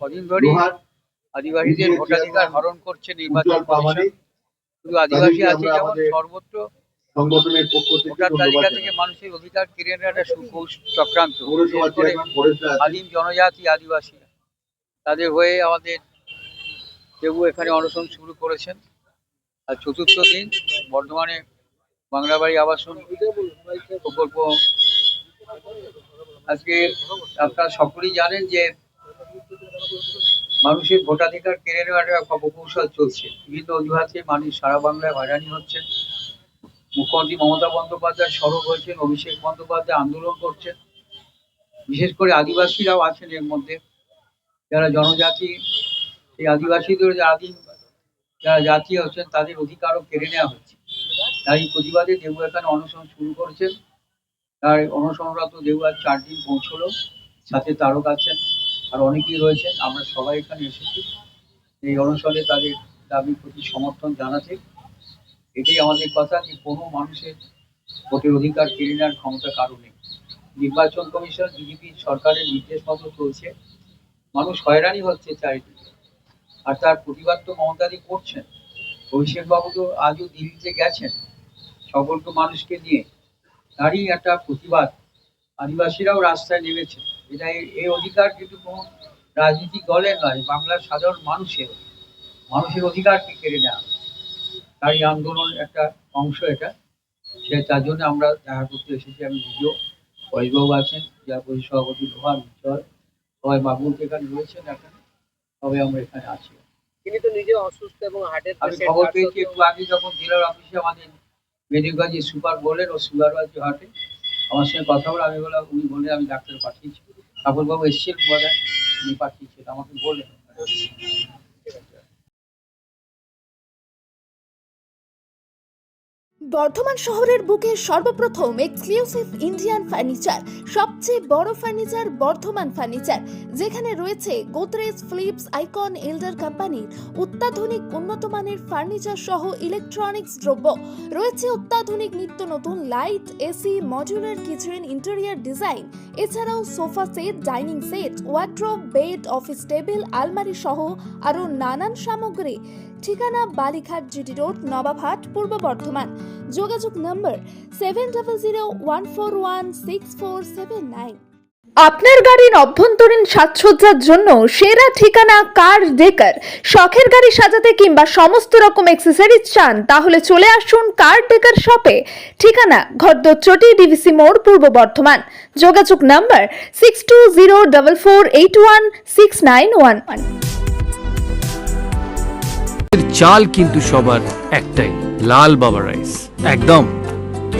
কদিন ধরেই আদিবাসীদের ভোটাধিকার হরণ করছে নির্বাচন কমিশন। শুধু আদিবাসী আছে যেমন সর্বত্র সংগঠনের পক্ষ থেকে ভোটার তালিকা থেকে মানুষের অধিকার কেড়ে নেওয়ার একটা সুকৌশ চক্রান্ত। আদিম জনজাতি আদিবাসীরা তাদের হয়ে আমাদের দেবু এখানে অনশন শুরু করেছেন। আর চতুর্থ দিন বর্ধমানে বাংলাবাড়ি আবাসন প্রকল্প। আজকে আপনারা সকলেই জানেন যে মানুষের ভোটাধিকার কেড়ে নেওয়ার একটা অপকৌশল চলছে। বিভিন্ন অজুহাতে মানুষ সারা বাংলায় হয়রানি হচ্ছেন। মুখ্যমন্ত্রী মমতা বন্দ্যোপাধ্যায় সরব হয়েছেন, অভিষেক বন্দ্যোপাধ্যায় আন্দোলন করছেন। বিশেষ করে আদিবাসীরাও আছেন এর মধ্যে। যারা জনজাতি, এই আদিবাসীদের যে আদিম, যারা জাতি হচ্ছেন, তাদের অধিকারও কেড়ে নেওয়া হচ্ছে। তাই প্রতিবাদে দেবু এখানে অনশন শুরু করেছেন। তার অনশনরত আজ চার দিন পৌঁছলো, সাথে তারক আছেন। আর অনেকেই রয়েছেন, আমরা সবাই এখানে এসেছি। এই অনশনে তাদের দাবির প্রতি সমর্থন জানাতে এটাই আমাদের কথা যে কোনো মানুষের ভোটের অধিকার কেড়ে নেওয়ার ক্ষমতা কারও নেই। নির্বাচন কমিশন, বিজেপি সরকারের নির্দেশ মতো চলছে। মানুষ হয়রানি হচ্ছে চারিদিকে। আর তার প্রতিবাদ তো মমতাদি করছেন। অভিষেক বাবু তো আজও দিল্লিতে গেছেন। সকলকে মানুষকে নিয়ে তারই একটা প্রতিবাদ। আদিবাসীরাও রাস্তায় নেমেছে। এটা এই- এই অধিকার কিন্তু কোনো রাজনীতিক দলের নয় বাংলার সাধারণ মানুষের। মানুষের অধিকারকে কেড়ে নেওয়া। হচ্ছে। তারই আন্দোলন একটা অংশ এটা। সে তার জন্য আমরা দেখা করতে এসেছি। আমি নিজেও পরেশবাবু আছেন যার সভাপতি লোহার উজ্জ্বল সবাই বাবুকে এখানে রয়েছেন এখন। তবে আমরা এখানে আছি। তিনি তো নিজে অসুস্থ এবং হার্টের আমি খবর পেয়েছি একটু আগে যখন জেলার অফিসে আমাদের মেদিনীগঞ্জের সুপার বললেন ও সুগার আছে হাটে আমার সঙ্গে কথা বলে আমি বললাম উনি বলে আমি ডাক্তার পাঠিয়েছি। ঠাকুরবাবু এসেছিলেন বলেন আমি পাঠিয়েছেন আমাকে বললেন। বর্ধমান শহরের বুকে সর্বপ্রথম এক্সক্লুসিভ ইন্ডিয়ান ফার্নিচার, সবচেয়ে বড় ফার্নিচার বর্ধমান ফার্নিচার, যেখানে রয়েছে গোদরেজ ফিলিপস আইকন এল্ডার কোম্পানির অত্যাধুনিক উন্নত মানের ফার্নিচার সহ ইলেকট্রনিক্স দ্রব্য। রয়েছে অত্যাধুনিক নিত্য নতুন light, AC, modular, kitchen, interior design, এছাড়াও sofa set, dining set, wardrobe, bed, office table, আলমারি সহ আরও নানান সামগ্রী। ঠিকানা বালিঘাট জিটি রোড নবাবহাট পূর্ব বর্ধমান। যোগাযোগ number seven double zero one four one six four seven nine আপনার গাড়ির অভ্যন্তরীণ সাজসজ্জার জন্য সেরা ঠিকানা কার ডেকার? শখের গাড়ি সাজাতে কিংবা সমস্ত রকম অ্যাক্সেসরিজ চান, তাহলে চলে আসুন কার ডেকার শপে। ঠিকানা ঘরদচটি ডিভিসি মোড়, পূর্ব বর্ধমান। যোগাযোগ number six two zero double four eight one six nine one one চাল কিন্তু সবার একটাই লাল বাবা রাইস। একদম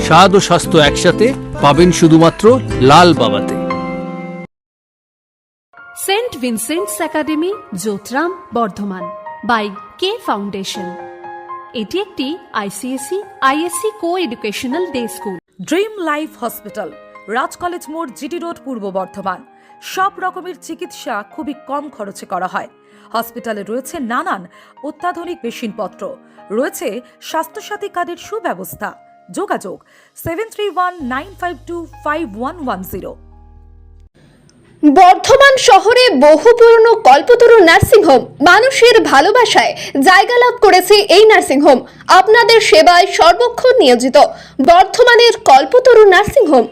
স্বাদ ও স্বাস্থ্য একসাথে পাবেন শুধুমাত্র লাল বাবাতে। Saint Vincent's Academy Jotram Bardhaman by K Foundation. এটি একটি ICSE ISC co educational day school. Dream Life Hospital. Raj college মোড় জিটি রোড পূর্ব বর্ধমান। সব রকমের চিকিৎসা খুবই কম খরচে করা হয়। হসপিটালে রয়েছে নানান অত্যাধুনিক মেশিনপত্র। রয়েছে স্বাস্থ্যসাথী কার্ডের সুব্যবস্থা। যোগাযোগ seven three one nine five two five one one zero. Bardhaman শহরে বহু পুরনো কল্পতরু নার্সিংহোম মানুষের ভালোবাসায় জায়গা লাভ করেছে এই নার্সিংহোম আপনাদের সেবায় সর্বক্ষণ নিয়োজিত বর্ধমানের কল্পতরু নার্সিংহোম